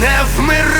не вмирають,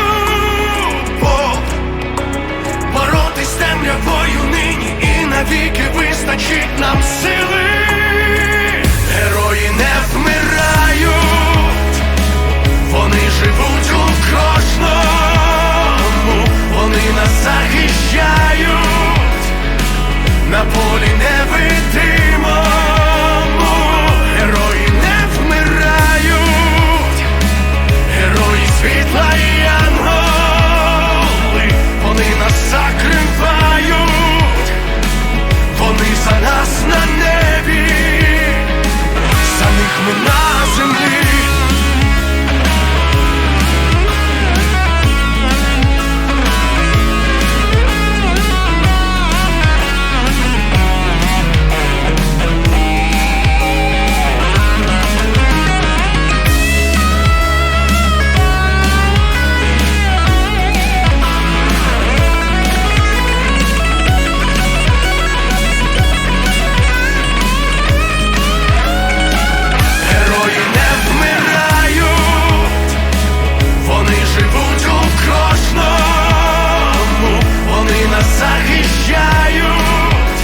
навіки вистачить нам сили. виїжджають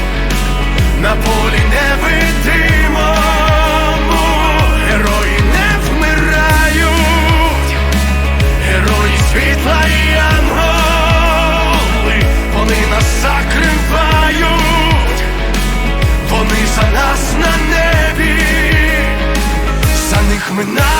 на полі невидимому, герої не вмирають, герої світла і анголи, вони нас закривають, вони за нас на небі, за них ми минають.